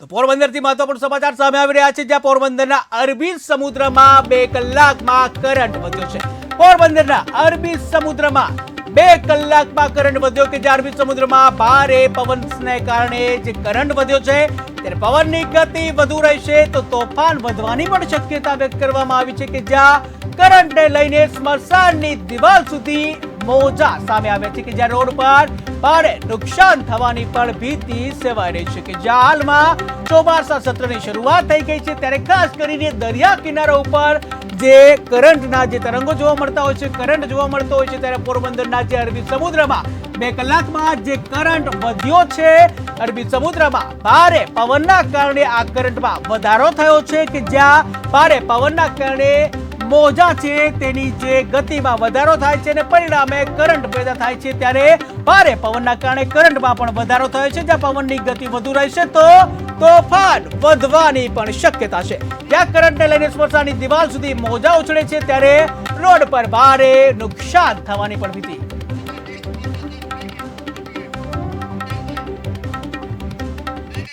તો પોરબંદરથી મહત્વપૂર્ણ સમાચાર સામે આવી રહ્યા છે, જ્યાં પોરબંદરના અરબી સમુદ્રમાં બે કલાકમાં કરંટ વધ્યો છે. પોરબંદરના અરબી સમુદ્રમાં બે કલાકમાં કરંટ વધ્યો કે જે અરબી સમુદ્રમાં ભારે પવનને કારણે જે કરંટ વધ્યો છે, ત્યારે પવનની ગતિ વધુ રહેશે તો તોફાન વધવાની પણ શક્યતા વ્યક્ત કરવામાં આવી છે કે જ્યાં કરંટને લઈને સ્મશાનની દિવાલ સુધી મોજા સામે આવ્યા છે કે જ્યાં રોડ પર ભારે નુકસાન થવાની પણ ભીતિ સેવાઈ રહી છે કે જ્યાં હાલમાં ચોમાસા સત્રની શરૂઆત થઈ ગઈ છે, ત્યારે ખાસ કરીને દરિયા કિનારા ઉપર જે કરંટના જે તરંગો જોવા મળતા હોય છે, કરંટ જોવા મળતો હોય છે, ત્યારે પોરબંદરના જે અરબી સમુદ્રમાં બે કલાકમાં જે કરંટ વધ્યો છે, અરબી સમુદ્રમાં ભારે પવનના કારણે આ કરંટમાં વધારો થયો છે કે જ્યાં ભારે પવનના કારણે મોજા છે તેની જે ગતિમાં વધારો થાય છે અને પરિણામે કરંટ પેદા થાય છે, ત્યારે ભારે પવનના કારણે કરંટમાં પણ વધારો થયો છે. જ્યાં પવનની ગતિ વધુ રહેશે તો તોફાન વધવાની પણ શક્યતા છે. જ્યાં કરંટને લઈને સ્મશાનની દિવાલ સુધી મોજા ઉછળે છે, ત્યારે રોડ પર ભારે નુકસાન થવાની પણ ભીતિ.